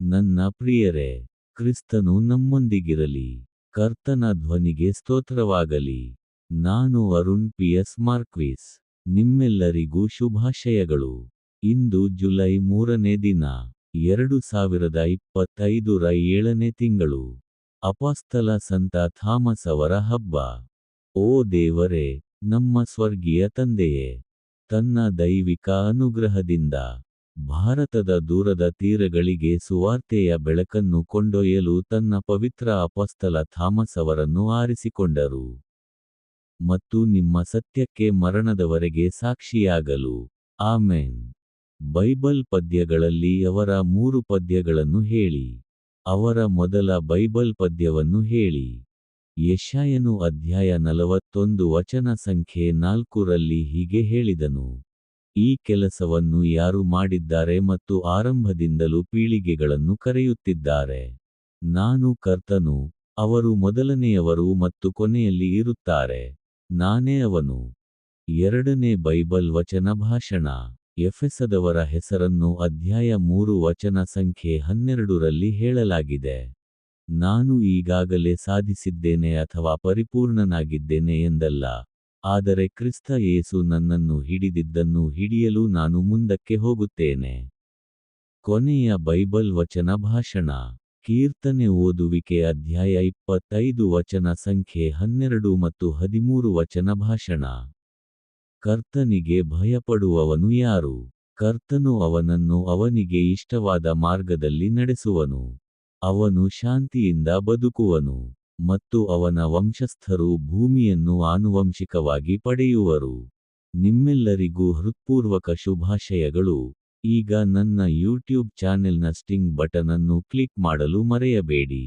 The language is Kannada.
ನನ್ನ ಪ್ರಿಯರೇ, ಕ್ರಿಸ್ತನು ನಮ್ಮೊಂದಿಗಿರಲಿ, ಕರ್ತನ ಧ್ವನಿಗೆ ಸ್ತೋತ್ರವಾಗಲಿ. ನಾನು ಅರುಣ್ ಪಿ. ಎಸ್. ಮಾರ್ಕ್ವಿಸ್, ನಿಮ್ಮೆಲ್ಲರಿಗೂ ಶುಭಾಶಯಗಳು. ಇಂದು ಜುಲೈ ಮೂರನೇ ದಿನ, ಎರಡು ಸಾವಿರದ ಇಪ್ಪತ್ತೈದರ ಏಳನೇ ತಿಂಗಳು. ಅಪಾಸ್ತಲ ಸಂತ ಥಾಮಸ್ ಅವರ ಹಬ್ಬ. ಓ ದೇವರೇ, ನಮ್ಮ ಸ್ವರ್ಗೀಯ ತಂದೆಯೇ, ತನ್ನ ದೈವಿಕ ಅನುಗ್ರಹದಿಂದ. ಭಾರತದ ದೂರದ ತೀರಗಳಿಗೆ ಸುವಾರ್ತೆಯ ಬೆಳಕನ್ನು ಕೊಂಡೊಯ್ಯಲು ತನ್ನ ಪವಿತ್ರ ಅಪಸ್ತಲ ಥಾಮಸ್ ಅವರನ್ನು ಆರಿಸಿಕೊಂಡರು. ಮತ್ತು ನಿಮ್ಮ ಸತ್ಯಕ್ಕೆ ಮರಣದವರೆಗೆ ಸಾಕ್ಷಿಯಾಗಲು. ಆಮೆನ್. ಬೈಬಲ್ ಪದ್ಯಗಳಲ್ಲಿ ಅವರ ಮೂರು ಪದ್ಯಗಳನ್ನು ಹೇಳಿ. ಅವರ ಮೊದಲ ಬೈಬಲ್ ಪದ್ಯವನ್ನು ಹೇಳಿ. ಯಶಾಯನು ಅಧ್ಯಾಯ ನಲವತ್ತೊಂದು ವಚನ ಸಂಖ್ಯೆ ನಾಲ್ಕರಲ್ಲಿ ಹೀಗೆ ಹೇಳಿದನು. ಈ ಕೆಲಸವನ್ನು ಯಾರು ಮಾಡಿದ್ದಾರೆ ಮತ್ತು ಆರಂಭದಿಂದಲೂ ಪೀಳಿಗೆಗಳನ್ನು ಕರೆಯುತ್ತಿದ್ದಾರೆ. ನಾನು ಕರ್ತನು, ಅವರು ಮೊದಲನೆಯವರು ಮತ್ತು ಕೊನೆಯಲ್ಲಿ ಇರುತ್ತಾರೆ. ನಾನೇ ಅವನು. ಎರಡನೇ ಬೈಬಲ್ ವಚನ ಭಾಷಣ. ಎಫೆಸದವರ ಹೆಸರನ್ನು ಅಧ್ಯಾಯ ಮೂರು ವಚನ ಸಂಖ್ಯೆ ಹನ್ನೆರಡರಲ್ಲಿ ಹೇಳಲಾಗಿದೆ. ನಾನು ಈಗಾಗಲೇ ಸಾಧಿಸಿದ್ದೇನೆ ಅಥವಾ ಪರಿಪೂರ್ಣನಾಗಿದ್ದೇನೆ ಎಂದಲ್ಲ. ಆದರೆ ಕ್ರಿಸ್ತ ಯೇಸು ನನ್ನನ್ನು ಹಿಡಿದಿದ್ದನ್ನು ಹಿಡಿಯಲು ನಾನು ಮುಂದಕ್ಕೆ ಹೋಗುತ್ತೇನೆ. ಕೊನೆಯ ಬೈಬಲ್ ವಚನ ಭಾಷಣ. ಕೀರ್ತನೆ ಓದುವಿಕೆ ಅಧ್ಯಾಯ ಇಪ್ಪತ್ತೈದು ವಚನ ಸಂಖ್ಯೆ ಹನ್ನೆರಡು ಮತ್ತು ಹದಿಮೂರು ವಚನ ಭಾಷಣ. ಕರ್ತನಿಗೆ ಭಯಪಡುವವನು ಯಾರು? ಕರ್ತನು ಅವನನ್ನು ಅವನಿಗೆ ಇಷ್ಟವಾದ ಮಾರ್ಗದಲ್ಲಿ ನಡೆಸುವನು. ಅವನು ಶಾಂತಿಯಿಂದ ಬದುಕುವನು. ಮತ್ತು ಅವನ ವಂಶಸ್ಥರು ಭೂಮಿಯನ್ನು ಆನುವಂಶಿಕವಾಗಿ ಪಡೆಯುವರು. ನಿಮ್ಮೆಲ್ಲರಿಗೂ ಹೃತ್ಪೂರ್ವಕ ಶುಭಾಶಯಗಳು. ಈಗ ನನ್ನ ಯೂಟ್ಯೂಬ್ ಚಾನೆಲ್ನ ಸ್ಟಿಂಗ್ ಬಟನ್ ಅನ್ನು ಕ್ಲಿಕ್ ಮಾಡಲು ಮರೆಯಬೇಡಿ.